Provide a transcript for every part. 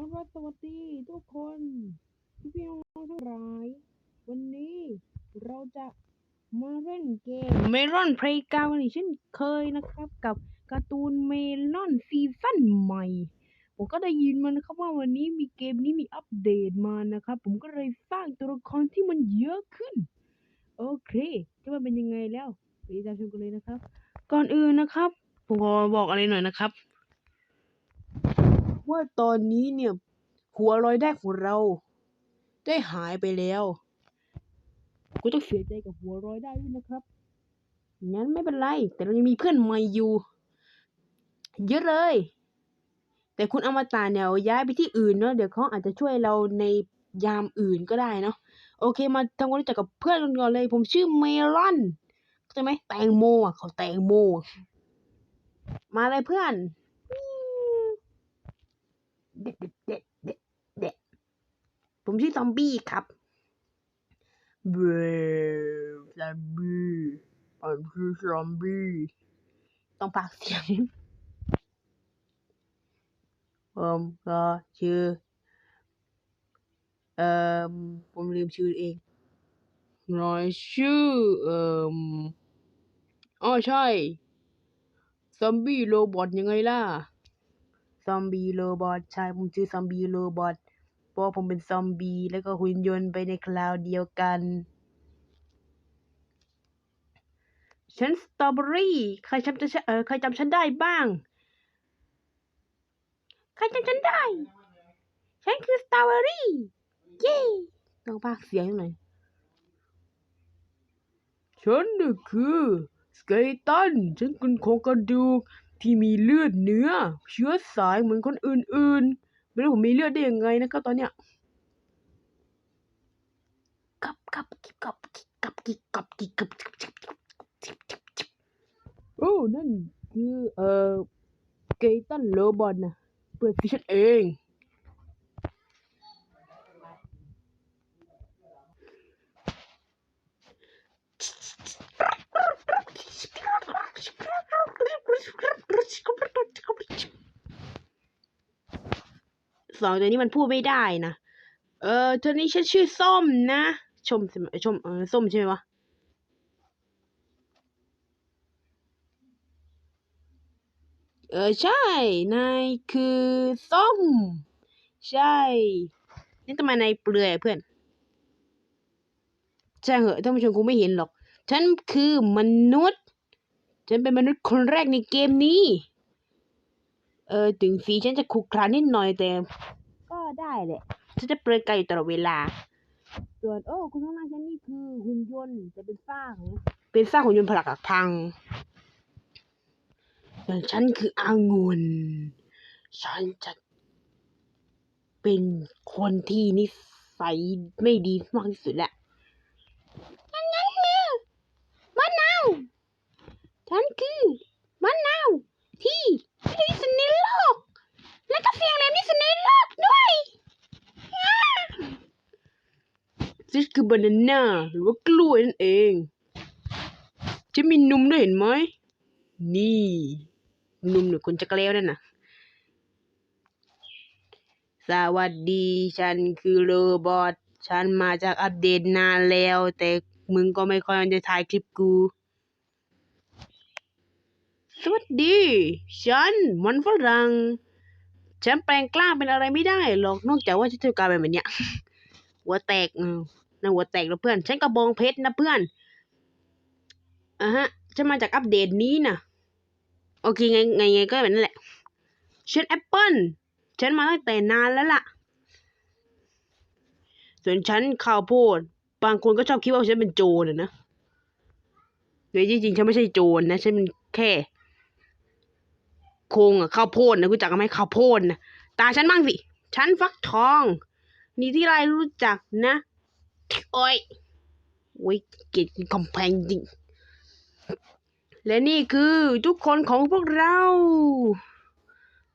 เอาละสวัสดีทุกคนพี่พี่น้องๆทั้งหลาย วันนี้เราจะมาเล่นเกมเมลอนเพลย์กาวอีกเช่นเคยนะครับ กับการ์ตูนเมลอนซีซั่นใหม่ ผมก็ได้ยินมานะครับว่าวันนี้มีเกมนี้มีอัปเดตมานะครับ ผมก็เลยสร้างตัวละครที่มันเยอะขึ้น โอเคจะมันเป็นยังไงแล้วไปติดตามชมกันเลยนะครับ ก่อนอื่นนะครับผมขอบอกอะไรหน่อยนะครับ ว่าตอนนี้เนี่ย หัวรอยแรกของเรา ได้หายไปแล้วกูต้องเสียใจกับหัวรอยได้ด้วยนะครับ งั้นไม่เป็นไร แต่เรายังมีเพื่อนใหม่อยู่ เยอะเลย แต่คุณอมตะเนี่ยย้ายไปที่อื่นเนาะ เดี๋ยวเขาอาจจะช่วยเราในยามอื่นก็ได้เนาะ โอเค มาทำความรู้จักกับเพื่อนกันก่อนเลย ผมชื่อเมลอนเข้าใจไหมแตงโมอะเขาแตงโม มาเลยเพื่อน เด็ดเด็ดเด็ดเด็ดเด็ดผมชื่อซอมบี้ครับเบรซอมบี้ผมชื่อซอมบี้ต้องปากเสียงผมก็ชื่อเอ่อผมลืมชื่อเองน้อยชื่อเอ่ออ๋อใช่ซอมบี้โรบอทยังไงล่ะ อมบี้โรบอทใช่ผมชื่อซอมบี้โรบอทเพราะผมเป็นซอมบี้แล้วก็หุ่นยนต์ไปในคราวเดียวกันฉันสตรอเบอรี่ใครจำจะเออใครจำฉันได้บ้าง ใครจำฉันได้ ฉันคือสตรอเบอรี่เย้ต้องพากเสียงหน่อยฉันน่คือสเกตันฉันเป็นโครงกระดูก ที่มีเลือดเนื้อ เชื้อสายเหมือนคนอื่นๆ ไม่รู้ผมมีเลือดได้ยังไงนะครับตอนเนี้ยกับกับกิบกับกิบกับกิบกับกิบกับกิบกับกิบกับกิบโอ้นั่นคือเอ่อเกตันโลบอนนะเปิดฟิชนเอง สองตัวนี้มันพูดไม่ได้นะ เออตัวนี้ฉันชื่อส้มนะชมชมชมเออส้มใช่ไหมวะเออใช่ นายคือส้ม ใช่ นี่ทำไมนายเปลือยเพื่อน ใช่เหอะท่านผู้ชมคงไม่เห็นหรอก ฉันคือมนุษย์ ฉันเป็นมนุษย์คนแรกในเกมนี้ เออ ถึงสีฉันจะขรุขระนิดหน่อยแต่ ก็ได้แหละ ฉันจะเปลือยกายอยู่ตลอดเวลา ส่วนโอ้ คุณข้างล่างฉันนี่คือหุ่นยนต์แต่เป็นสร้างนะเป็นสร้างหุ่นยนต์ผลักหักพัง ส่วนฉันคืออางุ่นฉันจะเป็นคนที่นิสัยไม่ดีมากที่สุดแหละงั้นงั้นคือมะนาว ฉันคือมะนาวที่ดีที่สุดในโลก และก็เสียงแหลมที่สุดในโลกด้วยฉันคือบานาน่าหรือว่ากล้วยนั่นเองฉันมีนมด้วยเห็นไหม นี่นมหรือคนจักรเลวนั่นน่ะ สวัสดี ฉันคือโรบอท ฉันมาจากอัปเดตนานแล้ว แต่มึงก็ไม่ค่อยจะถ่ายคลิปกู สวัสดี ฉันมันฝรั่ง ฉันแปลงกล้าเป็นอะไรไม่ได้หรอก นอกจากว่าฉันจะกลายเป็นแบบเนี้ย หัวแตกนะหัวแตกแล้วเพื่อน ฉันกระบองเพชรนะเพื่อนอะฮะฉันมาจากอัปเดตนี้นะโอเคไงไงไงก็แบบนั้นแหละ ฉันแอปเปิลฉันมาตั้งแต่นานแล้วล่ะ ส่วนฉันข้าวโพด บางคนก็ชอบคิดว่าฉันเป็นโจรนะนะแต่จริงๆฉันไม่ใช่โจรนะ ฉันเป็นแค่ โครงอะข้าวโพดนะรู้จักไหมข้าวโพดนะตาฉันบ้างสิฉันฟักทอง นี่ที่ไรรู้จักนะโอ้ยโอ้ยเกลียดคำแพงจริงและนี่คือทุกคนของพวกเรา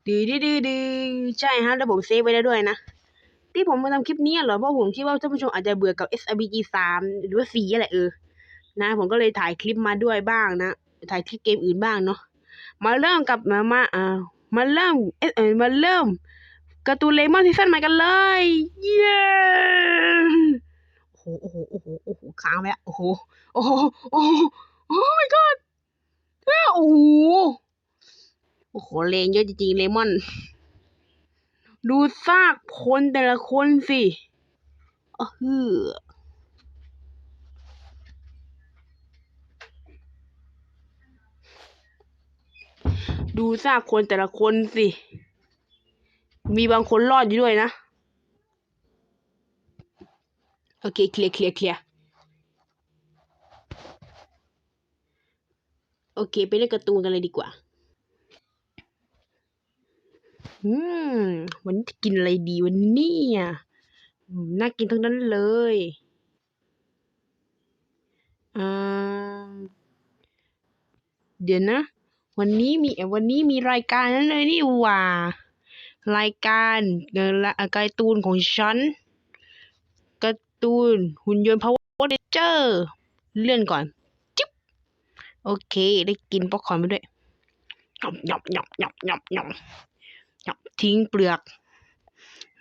ดื้อดื้อดื้อใช่ฮะแล้วผมเซฟไว้แล้วด้วยนะ ที่ผมมาทำคลิปนี้เหรอเพราะผมคิดว่าท่านผู้ชมอาจจะเบื่อกับ SRBG 3 หรือว่า4อะไรเออนะ ผมก็เลยถ่ายคลิปมาด้วยบ้างนะ ถ่ายคลิปเกมอื่นบ้างเนาะ มาเริ่มกับมามาอ่ามาเริ่มเออเออมาเริ่มการ์ตูนเลมอนซีซั่นใหม่กันเลย เย้โอ้โหโอ้โหโอ้โหโอ้โหค้างแล้วโอ้โหโอ้โหโอ้โหโอ้ my god อ้าวโอ้โหโอ้โหเลงเยอะจริงๆเลมอน ดูซากคนแต่ละคนสิอ้อฮือ ดูซากคนแต่ละคนสิ มีบางคนรอดอยู่ด้วยนะ โอเค เคลียร์เคลียร์เคลียร์โอเค ไปเล่นการ์ตูนกันเลยดีกว่า อืม วันนี้จะกินอะไรดีวันนี้อะน่ากินทั้งนั้นเลยอ่าเดี๋ยวนะ วันนี้มีวันนี้มีรายการนั้นเลยนี่หว่า รายการเอ่อละการ์ตูนของฉันการ์ตูนหุ่นยนต์ Power Ranger เลื่อนก่อนจิ๊บโอเค ได้กินป๊อปคอร์นไปด้วยหยำหยำหยำหยำหยำหยำหยำทิ้งเปลือก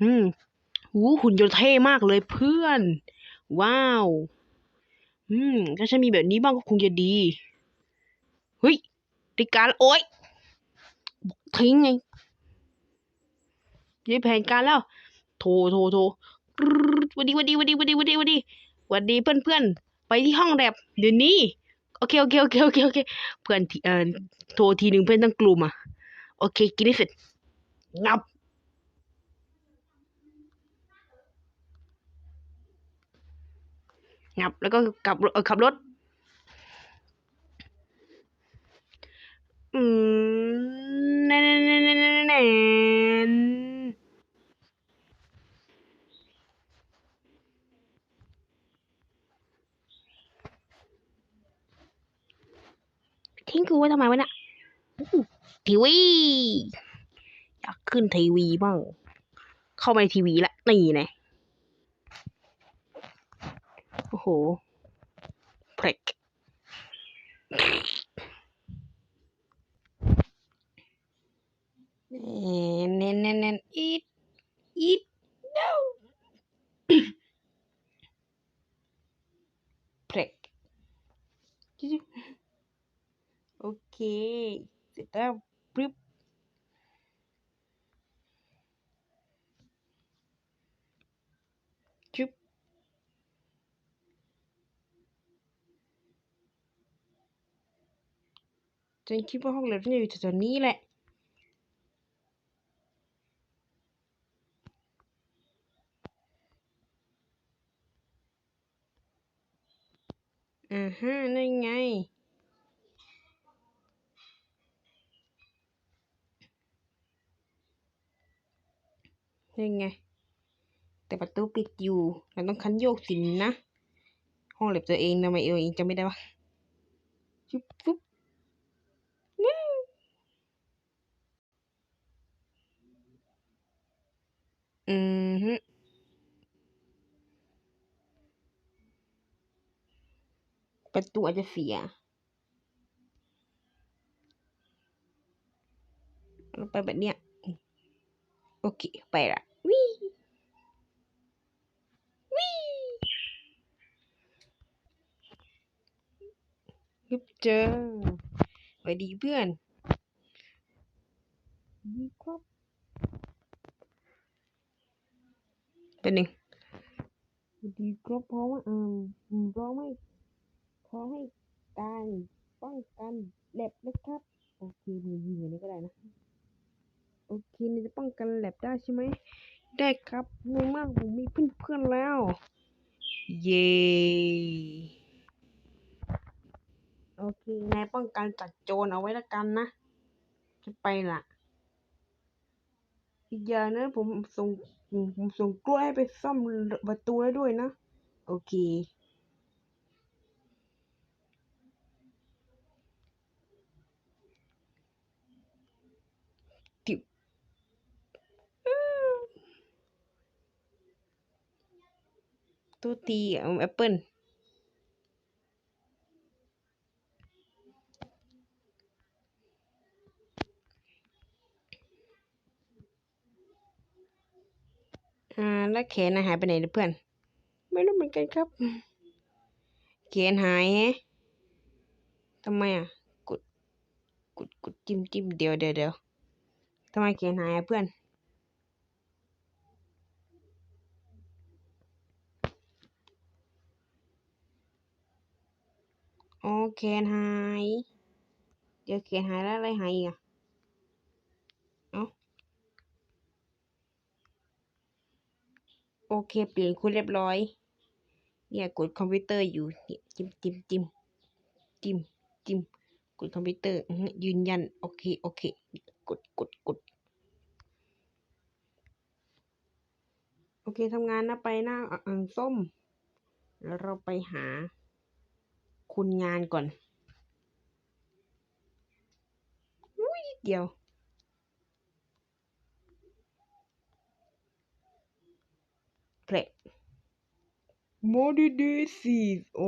อืมหูหุ่นยนต์เท่มากเลยเพื่อน ว้าว อืมถ้าฉันมีแบบนี้บ้างก็คงจะดี เฮ้ย ได้การแล้วโอ๊ยทิ้งไงยี่แผนการแล้ว โทรโทรโทรวันดีวันดีวันดีวันดีวันดีวันดีวันดีเพื่อนเพื่อนไปที่ห้องแลบเดี๋ยวนี้โอเคโอเคโอเคโอเคโอเคเพื่อนที่เอ่อโทรทีหนึ่งเพื่อนตั้งกลุ่มอะโอเคกินให้เสร็จงับงับแล้วก็กลับรถขับรถ อืมแน่แน่แน่แน่แน่ทิ้งกูไว้ทำไมวะเนี่ยทีวี อยากขึ้นทีวีบ้าง เข้ามาในทีวีละ นี่ไงโอ้โหเพลก เน้นเน้นเน้นอีทอีท no เพลกโอเคเสร็จแล้วปึ๊บจุ๊บฉันคิดว่าห้องเรียนฉันอยู่แถวๆนี้แหละ อ่าฮะนั่นไง นี่ไง แต่ประตูปิดอยู่ เราต้องคันโยกสินนะ ห้องเล็บตัวเองทำไมเอวเองจะไม่ได้วะจุ๊บปุ๊บนี่อืมฮึ ประตูอาจจะเสียเราไปแบบเนี้ย โอเค ไปละวิวิยึบเจอสวัสดีเพื่อนดีครับเป็นหนึ่งดีครับเพราะว่าอืมอืมเพราะไม่ อให้การป้องกันแลบนะครับ โอเคมียิงอย่างนี้ก็ได้นะ โอเคนี่จะป้องกันแลบได้ใช่ไหม ได้ครับง่ายมากผมมีเพื่อนๆแล้ว เย้โอเคนายป้องกันจากโจรเอาไว้ละกันนะ จะไปละอีกอย่างนะผมส่งผมส่งกล้วยให้ไปซ่อมประตูให้ด้วยนะ โอเค ติว ตัวตีเอาแอปเปิลอ่าแล้วแขนหายไปไหนเนี่ยเพื่อน ไม่รู้เหมือนกันครับแขนหายแฮะทำไมอะกดกดกดจิ้มจิ้มเดี๋ยวเดี๋ยวเดี๋ยวทำไมแขนหายเพื่อน แขนหาย เดี๋ยวแขนหายแล้วอะไรหายอีกอะเอ้าโอเคเปลี่ยนคุณเรียบร้อย เนี่ยกดคอมพิวเตอร์อยู่เนี่ยจิ้มจิ้มจิ้มจิ้มจิ้มกดคอมพิวเตอร์ยืนยัน โอเค โอเค กดกดกดโอเคทำงานนะไปหน้าอ่างส้ม แล้วเราไปหา คุณงานก่อนอุ้ยเดียวเพลโมดิเดซีโอ้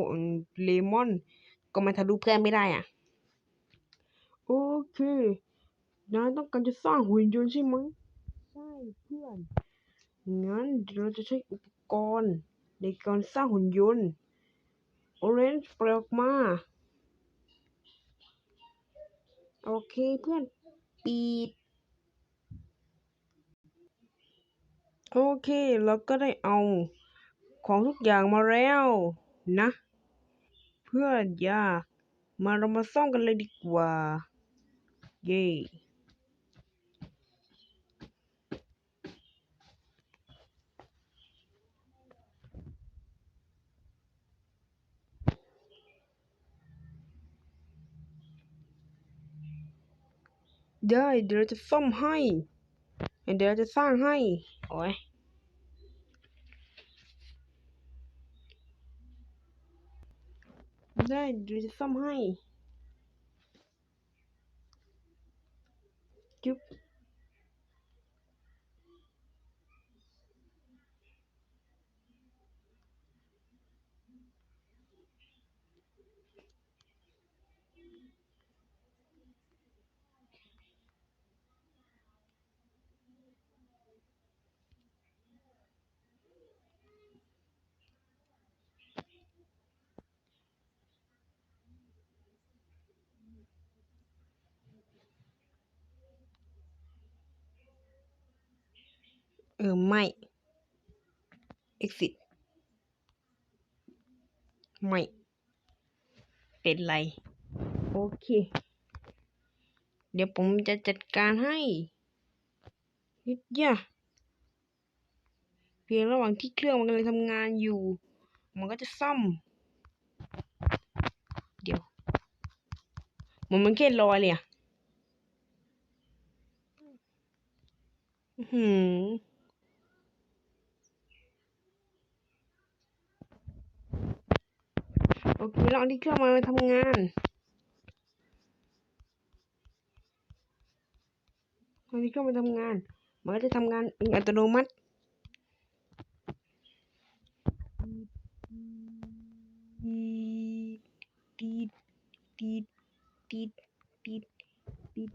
เลมอน ก็มาทะลุเพื่อนไม่ได้อะ โอเคนายต้องการจะสร้างหุ่นยนต์ใช่ไหมใช่เพื่อน งั้นเดี๋ยวเราจะใช้อุปกรณ์ในการสร้างหุ่นยนต์ Orange ปลอกมา โอเคเพื่อนปิด โอเคเราก็ได้เอาของทุกอย่างมาแล้วนะ เพื่อนยามาเรามาซ่อมกันเลยดีกว่า เย้ ได้เดี๋ยวเราจะซ่อมให้ เดี๋ยวเราจะสร้างให้ โอ้ยได้เดี๋ยวจะซ่อมให้จุ๊บ เออ ไม่ exit ไม่ เป็นไร โอเค เดี๋ยวผมจะจัดการให้นิดยะเพียงระหว่างที่เครื่องมันกำลังทำงานอยู่ มันก็จะซ่อม เดี๋ยว มันมันแค่รอยเลยอะอื้อหือ โอเคลอาที่เครื่องมาทำงานเอาที่เครื่องมาทำงาน มันก็จะทำงานเองอัตโนมัติดีดดีดดีดตีดตีด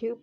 จุ๊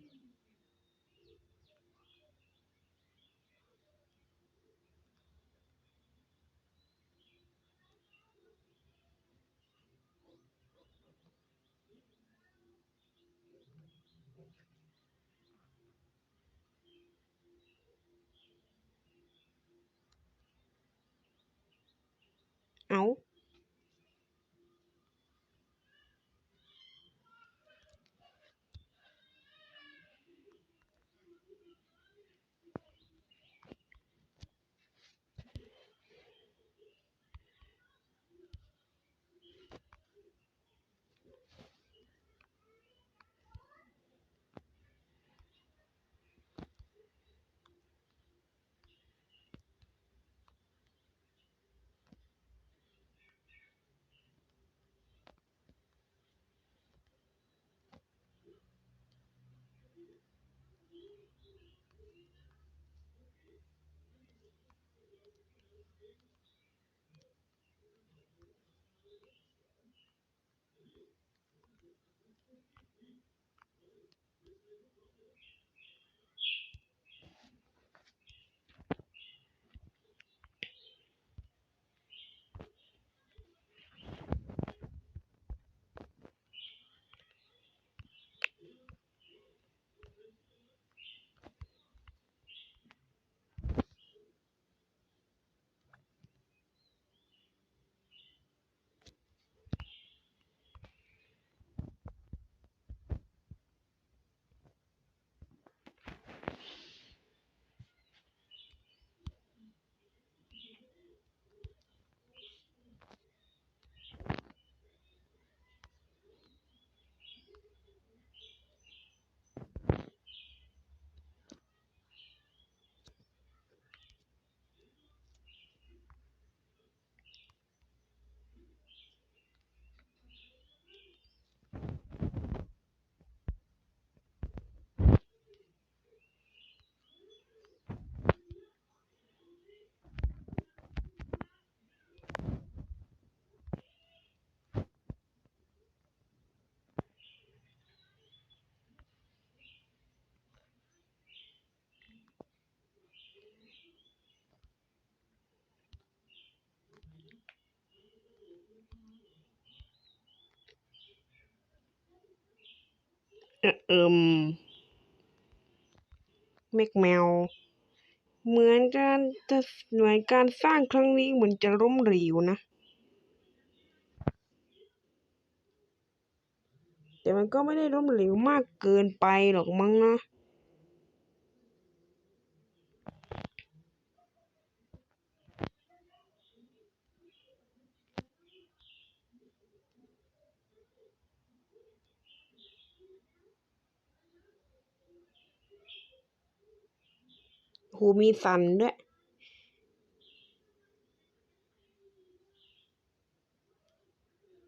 เออเอิมเมกแมว เหมือนการจะเหมือนการสร้างครั้งนี้เหมือนจะล้มเหลวนะ แต่มันก็ไม่ได้ล้มเหลวมากเกินไปหรอกมั้งนะ หูมีสันด้วย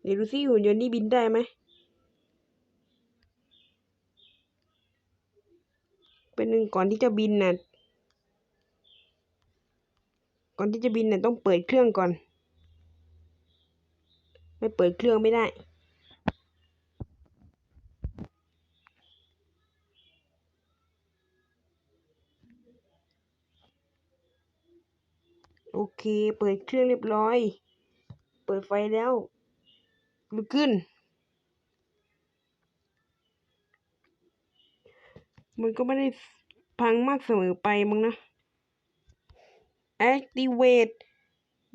เดี๋ยวดูสิหุ่นยนต์นี่บินได้ไหม เป็นหนึ่งก่อนที่จะบินน่ะ ก่อนที่จะบินน่ะต้องเปิดเครื่องก่อน ไม่เปิดเครื่องไม่ได้ เค เปิดเครื่องเรียบร้อย เปิดไฟแล้วลุกขึ้น มันก็ไม่ได้พังมากเสมอไปมั้งนะ activate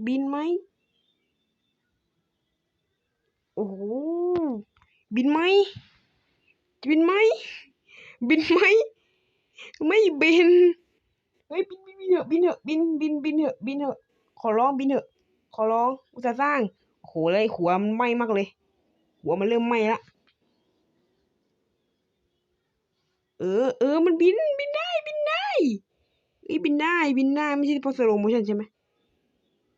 บินไหม โอ้โห บินไหม บินไหม บินไหม ไม่บิน เฮ้ยบินบินบินเถอะบินเถอะบินบินบินเถอะบินเถอะขอร้องบินเถอะขอร้องอุตส่าห์สร้างโอ้โหเลยหัวมันไหม้มากเลย หัวมันเริ่มไหม้ละเออเออมันบินบินได้บินได้เอ้ยบินได้บินได้ไม่ใช่พราะสโลโมชันใช่ไหม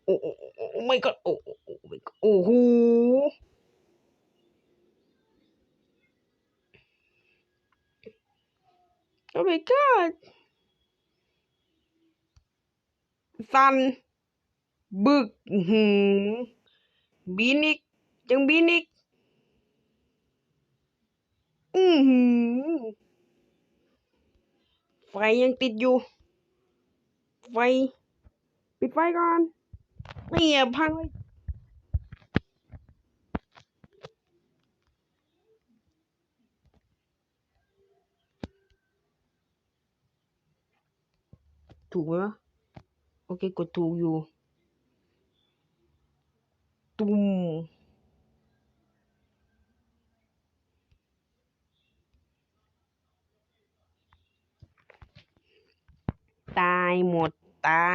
โอ้โอ้โอ้โอ้ไม่ก็โอ้โอ้โอ้ไม่ก็โอ้โหโอ้ my god สันบึกหือบินอีกยังบินอีกอือหือไฟยังติดอยู่ ไฟ ปิดไฟก่อนเนี่ยพังเลยถูกไหมวะ โอเคกดถูกอยู่ตุ้มตายหมดตา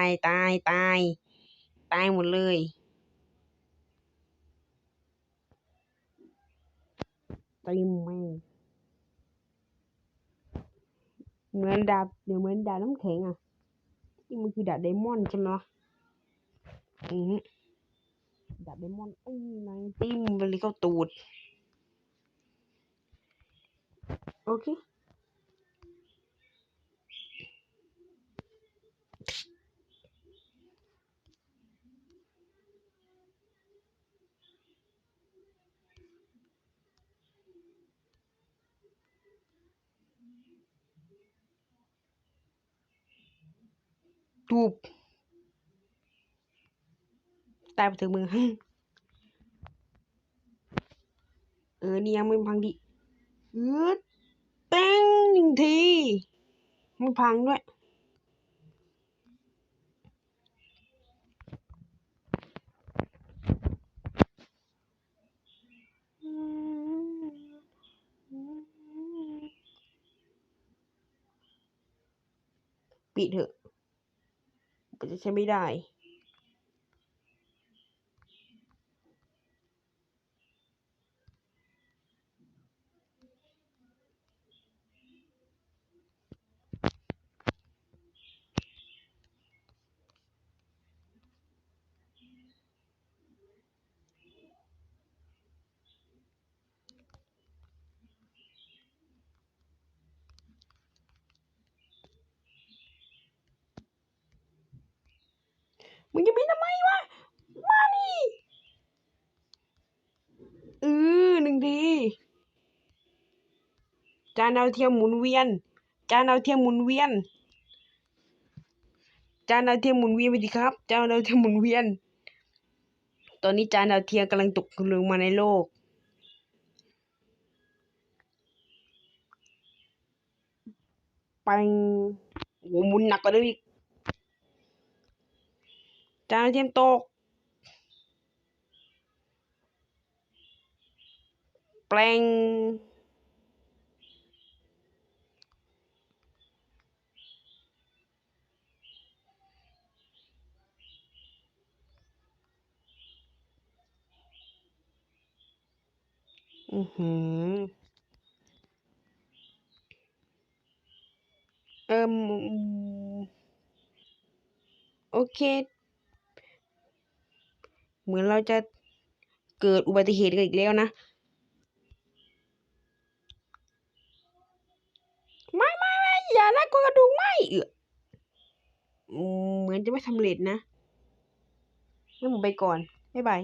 นดาบเดี๋ยวเหมือนดาบน้ำแข็งอะนี่มันคือดาบไดมอนด์ใช่ไหมวะอืมดาบไดมอนด์ติ้งนางติ้มไปเลยเข้าตูด โอเค ถูกตายไปถึงมือเออนี่ยังไม่พังดิอืดเต้งหนึ่งทีไม่พังด้วยปิดเถอะ ก็จะใช้ไม่ได้ มึงจะบินทำไมวะ มาดิเออหนึ่งที จานดาวเทียมหมุนเวียน จานดาวเทียมหมุนเวียน จานดาวเทียมหมุนเวียนไปดิครับ จานดาวเทียมหมุนเวียน ตอนนี้จานดาวเทียมกำลังตกลงมาในโลกไปโหหมุนหนักกว่าเดิมอีก จานเทียมตก แปลง อือหือ เอิมโอเค เหมือนเราจะเกิดอุบัติเหตุกันอีกแล้วนะ ไม่ไม่ไม่อย่าละกลัวกระดูกไหมเออเหมือนจะไม่สำเร็จนะงั้นผมไปก่อน บ๊ายบาย